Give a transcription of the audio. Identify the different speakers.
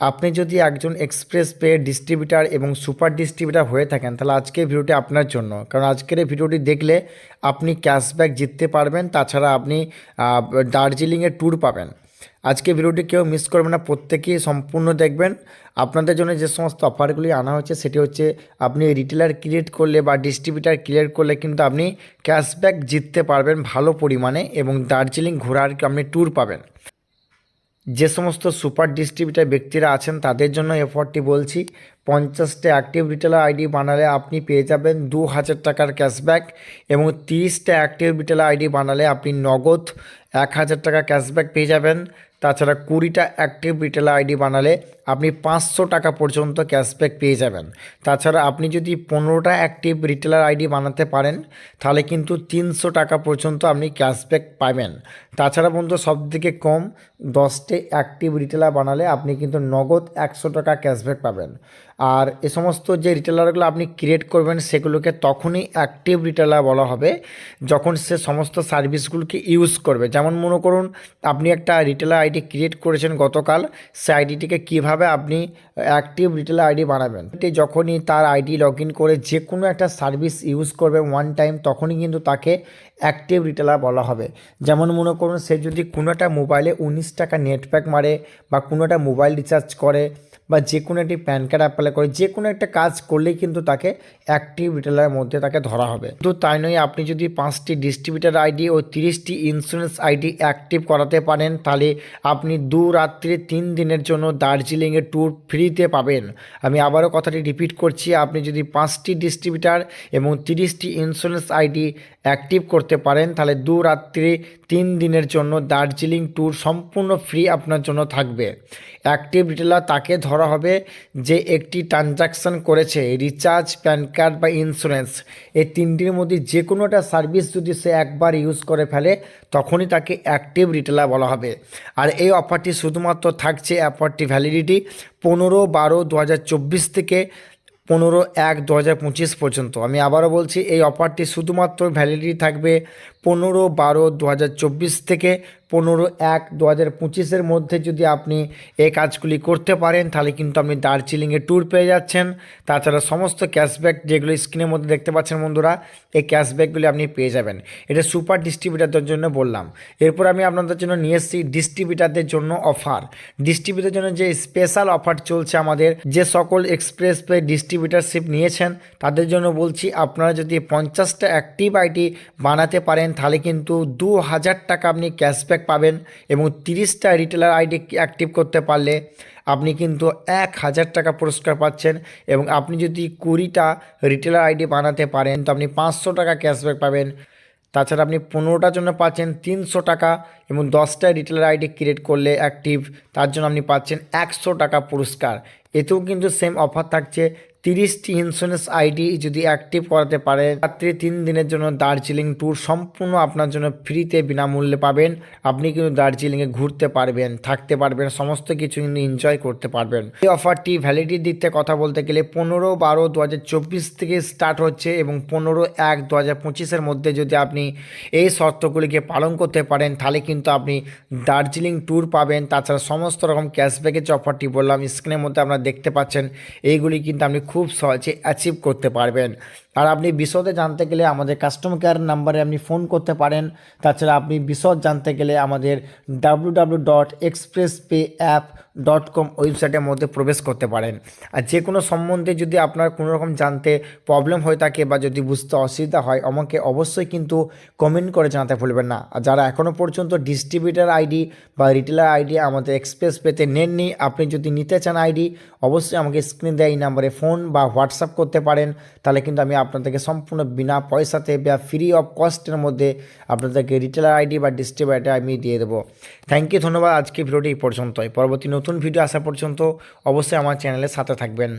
Speaker 1: আপনি যদি একজন এক্সপ্রেস পে ডিস্ট্রিবিউটার এবং সুপার ডিস্ট্রিবিউটার হয়ে থাকেন তাহলে আজকের ভিডিওটি আপনার জন্য। কারণ আজকের এই ভিডিওটি দেখলে আপনি ক্যাশব্যাক জিততে পারবেন তাছাড়া আপনি আহ, দার্জিলিংয়ের ট্যুর পাবেন। আজকে ভিডিওটি কেউ মিস করবেন না প্রত্যেকেই সম্পূর্ণ দেখবেন। আপনাদের জন্য যে সমস্ত অফারগুলি আনা হচ্ছে সেটি হচ্ছে আপনি রিটেলার ক্রিয়েট করলে বা ডিস্ট্রিবিউটার ক্রিয়েট করলে কিন্তু আপনি ক্যাশব্যাক জিততে পারবেন ভালো পরিমাণে এবং দার্জিলিং ঘোরার আপনি ট্যুর পাবেন। যে সমস্ত সুপার ডিস্ট্রিবিউটার ব্যক্তিরা আছেন তাদের জন্য এফার্টটি বলছি। পঞ্চাশটা অ্যাক্টিভ রিটেলার আইডি বানালে আপনি পেয়ে যাবেন দু হাজার টাকার ক্যাশব্যাক এবং তিরিশটা অ্যাক্টিভ রিটেলার আইডি বানালে আপনি নগদ এক হাজার টাকা ক্যাশব্যাক পেয়ে যাবেন। তাছাড়া কুড়িটা অ্যাক্টিভ রিটেলার আইডি বানালে আপনি পাঁচশো টাকা পর্যন্ত ক্যাশব্যাক পেয়ে যাবেন। তাছাড়া আপনি যদি পনেরোটা অ্যাক্টিভ রিটেলার আইডি বানাতে পারেন, তাহলে কিন্তু তিনশো টাকা পর্যন্ত আপনি ক্যাশব্যাক পাবেন। তাছাড়া বন্ধু, সবথেকে কম দশটি অ্যাক্টিভ রিটেলার বানালে আপনি কিন্তু নগদ একশো টাকা ক্যাশব্যাক পাবেন। আর এ সমস্ত যে রিটেলারগুলো আপনি ক্রিয়েট করবেন, সেগুলোকে তখনই অ্যাক্টিভ রিটেলার বলা হবে, যখন সে সমস্ত সার্ভিসগুলোকে ইউজ করবে। যেমন মনে করুন, আপনি একটা রিটেলার আইডি ক্রিয়েট করেছেন গতকাল, সে আইডিটিকে কীভাবে আপনি অ্যাক্টিভ রিটেলার আইডি বানাবেন? যখনই তার আইডি লগ ইন করে যে কোনো একটা সার্ভিস ইউজ করবে ওয়ান টাইম তখনই কিন্তু তাকে অ্যাক্টিভ রিটেলার বলা হবে। যেমন মনে করুন, সে যদি কোনো একটা মোবাইলে উনিশ টাকা নেট প্যাক মারে বা কোনো একটা মোবাইল রিচার্জ করে বা যে কোনো একটি প্যান কার্ড অ্যাপ্লাই করে, যে কোনো একটা কাজ করলেই কিন্তু তাকে অ্যাক্টিভ রিটেলারের মধ্যে তাকে ধরা হবে। তো তাই নয়, আপনি যদি পাঁচটি ডিস্ট্রিবিউটার আইডি ও তিরিশটি ইন্স্যুরেন্স আইডি অ্যাক্টিভ করাতে পারেন, তাহলে আপনি দু রাত্রি তিন দিনের জন্য দার্জিলিংয়ের ট্যুর ফ্রিতে পাবেন। আমি আবারও কথাটি রিপিট করছি, আপনি যদি পাঁচটি ডিস্ট্রিবিউটার এবং তিরিশটি ইন্স্যুরেন্স আইডি অ্যাক্টিভ করতে পারেন, তাহলে দু রাত্রি তিন দিনের জন্য দার্জিলিং ট্যুর সম্পূর্ণ ফ্রি আপনার জন্য থাকবে। অ্যাক্টিভ রিটেলার তাকে ধরা হবে যে একটি ট্রানজাকশান করেছে, রিচার্জ, প্যান কার্ড বা ইন্স্যুরেন্স। এই তিনটির মধ্যে যে কোনোটা সার্ভিস যদি সে একবার ইউজ করে ফেলে, তখনই তাকে অ্যাক্টিভ রিটেলার বলা হবে। আর এই অফারটি শুধুমাত্র থাকছে অফারটি ভ্যালিডিটি পনেরো বারো দু থেকে পনেরো এক দু পর্যন্ত। আমি আবারও বলছি, এই অফারটি শুধুমাত্র ভ্যালিডিটি থাকবে পনেরো বারো দু থেকে পনেরো এক দু হাজার পঁচিশের মধ্যে যদি আপনি এই কাজগুলি করতে পারেন, তাহলে কিন্তু আপনি দার্জিলিংয়ে ট্যুর পেয়ে যাচ্ছেন। তাছাড়া সমস্ত ক্যাশব্যাক যেগুলো স্ক্রিনের মধ্যে দেখতে পাচ্ছেন বন্ধুরা, এই ক্যাশব্যাকগুলি আপনি পেয়ে যাবেন। এটা সুপার ডিস্ট্রিবিউটারদের জন্য বললাম। এরপর আমি আপনাদের জন্য নিয়ে এসেছি ডিস্ট্রিবিউটারদের জন্য অফার ডিস্ট্রিবিউটারের জন্য যে স্পেশাল অফার চলছে আমাদের, যে সকল এক্সপ্রেস পে ডিস্ট্রিবিউটারশিপ নিয়েছেন, তাদের জন্য বলছি আপনারা যদি পঞ্চাশটা অ্যাক্টিভ আইটি বানাতে পারেন তাহলে কিন্তু দু হাজার টাকা আপনি ক্যাশব্যাক পাবেন এবং তিরিশটা রিটেলার আইডি অ্যাক্টিভ করতে পারলে আপনি কিন্তু এক হাজার টাকা পুরস্কার পাচ্ছেন এবং আপনি যদি কুড়িটা রিটেলার আইডি বানাতে পারেন, তো আপনি পাঁচশো টাকা ক্যাশব্যাক পাবেন। তাছাড়া আপনি পনেরোটার জন্য পাচ্ছেন তিনশো টাকা এবং দশটা রিটেলার আইডি ক্রিয়েট করলে অ্যাক্টিভ তার জন্য আপনি পাচ্ছেন একশো টাকা পুরস্কার। এতেও কিন্তু সেম অফার থাকছে। তিরিশটি ইন্স্যুরেন্স আইডি যদি অ্যাক্টিভ করাতে পারে, রাত্রি তিন দিনের জন্য দার্জিলিং ট্যুর সম্পূর্ণ আপনার জন্য ফ্রিতে বিনামূল্যে পাবেন। আপনি কিন্তু দার্জিলিংয়ে ঘুরতে পারবেন, থাকতে পারবেন, সমস্ত কিছু কিন্তু এনজয় করতে পারবেন। এই অফারটি ভ্যালিডিটির দিক থেকে কথা বলতে গেলে পনেরো বারো দু থেকে স্টার্ট হচ্ছে এবং পনেরো এক দু হাজার পঁচিশের মধ্যে যদি আপনি এই শর্তগুলিকে পালন করতে পারেন, তাহলে কিন্তু আপনি দার্জিলিং ট্যুর পাবেন। তাছাড়া সমস্ত রকম ক্যাশব্যাকের যে অফারটি বললাম স্ক্রিনের মধ্যে আপনারা দেখতে পাচ্ছেন, এইগুলি কিন্তু আপনি খুব সহজে অ্যাচিভ করতে পারবেন। আর আপনি বিশদে জানতে গেলে আমাদের কাস্টমার কেয়ার নাম্বারে আপনি ফোন করতে পারেন। তাছাড়া আপনি বিশদ জানতে গেলে আমাদের W W dot express pay app dot com ওয়েবসাইটের মধ্যে প্রবেশ করতে পারেন। আর যে কোনো সম্বন্ধে যদি আপনার কোনো রকম জানতে প্রবলেম হয়ে থাকে বা যদি বুঝতে অসুবিধা হয়, আমাকে অবশ্যই কিন্তু কমেন্ট করে জানাতে ভুলবেন না। আর যারা এখনও পর্যন্ত ডিস্ট্রিবিউটার আইডি বা রিটেলার আইডি আমাদের এক্সপ্রেস পেতে নেননি, আপনি যদি নিতে চান আইডি অবশ্যই আমাকে স্ক্রিন দেয় এই নাম্বারে ফোন বা হোয়াটসঅ্যাপ করতে পারেন। তাহলে কিন্তু আমি আপনাদেরকে সম্পূর্ণ বিনা পয়সাতে বা ফ্রি অফ কস্টের মধ্যে আপনাদেরকে রিটেলার আইডি বা ডিস্ট্রিবিউটার আমি দিয়ে দেবো। থ্যাংক ইউ ধন্যবাদ। আজকে ভিডিওটি এই পর্যন্তই। পরবর্তী নতুন ভিডিও আসা পর্যন্ত অবশ্যই আমার চ্যানেলের সাথে থাকবেন।